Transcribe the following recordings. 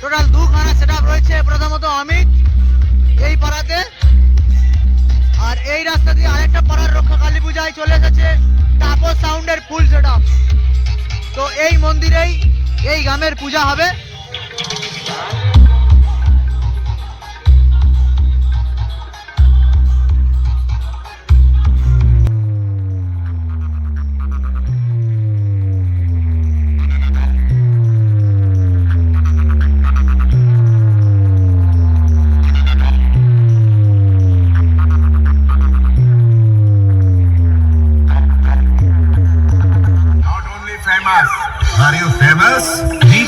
Total দুখানা set রয়েছে। প্রথমত অমিত, এই পাড়াতে। আর এই রাস্তা দিয়ে আরেকটা পাড়ার রক্ষা কালী পূজায় চলে এসেছে তাপস সাউন্ডের ফুল সেট তো এই মন্দিরেই এই গ্রামের পূজা হবে।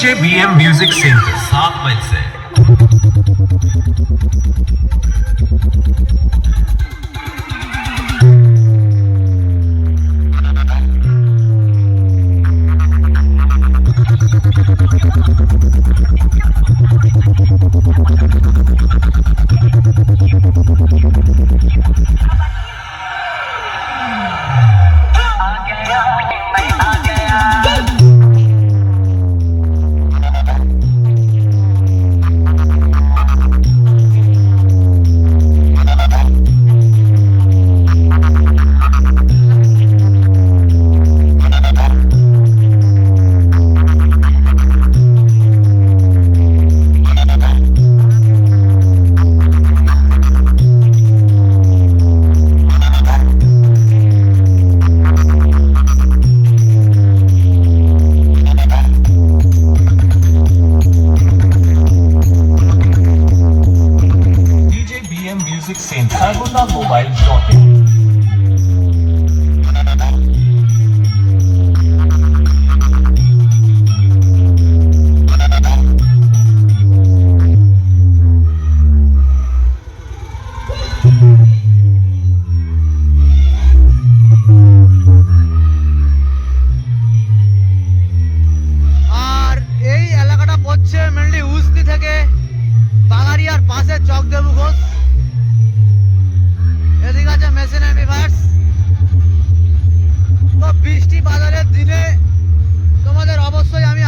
DJ BM Music Center सात माइल से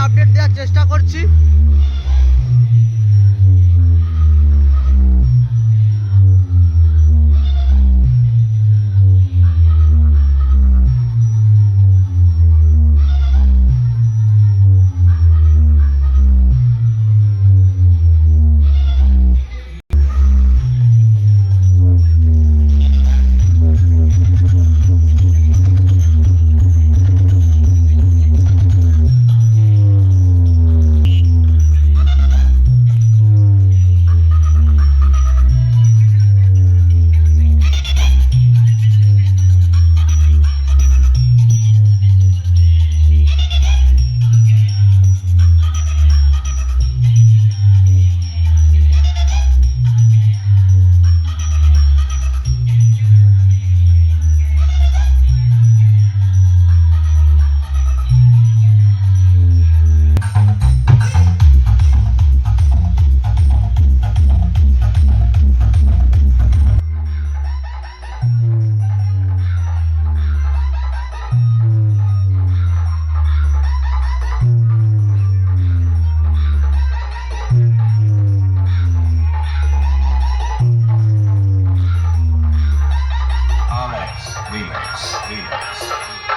আপডেট দেওয়ার চেষ্টা করছি। うん。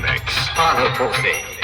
Remix. Arnold Posey.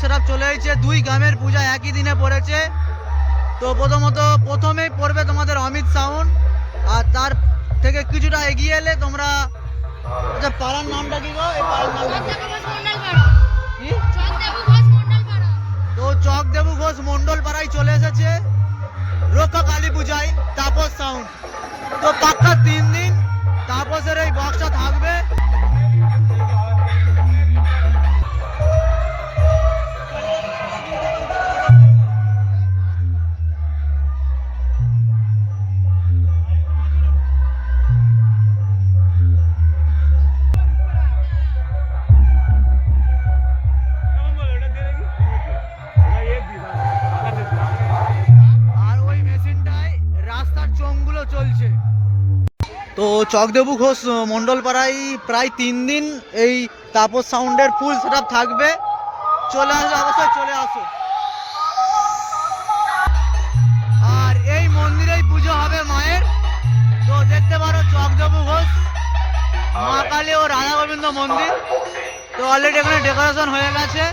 সেরাপ চলে এসেছে। দুই গ্রামের পূজা একই দিনে পড়েছে। তো প্রথমত প্রথমেই পড়বে তোমাদের অমিত সাউন্ড আর তার থেকে কিছুটা এগিয়ে এলে তোমরা পাড়ার নামটা কি এই তো চক দেবু ঘোষ মন্ডল পাড়ায় চলে এসেছে। রক্ষা কালী পূজায়, তাপস সাউন্ড তো পাক্কা তিন দিন তাপসের এই বক্সটা থাকবে। তো চকদেবু ঘোষ মন্ডলপাড়ায় প্রায় তিন দিন এই তাপস সাউন্ডের ফুল সেটআপ থাকবে। চলে আসো অবশ্যই চলে আসো। আর এই মন্দিরেই পুজো হবে মায়ের। তো দেখতে পারো চকদেবু ঘোষ মা কালী ও রাধা গোবিন্দ মন্দির। তো অলরেডি এখানে ডেকোরেশন হয়ে গেছে।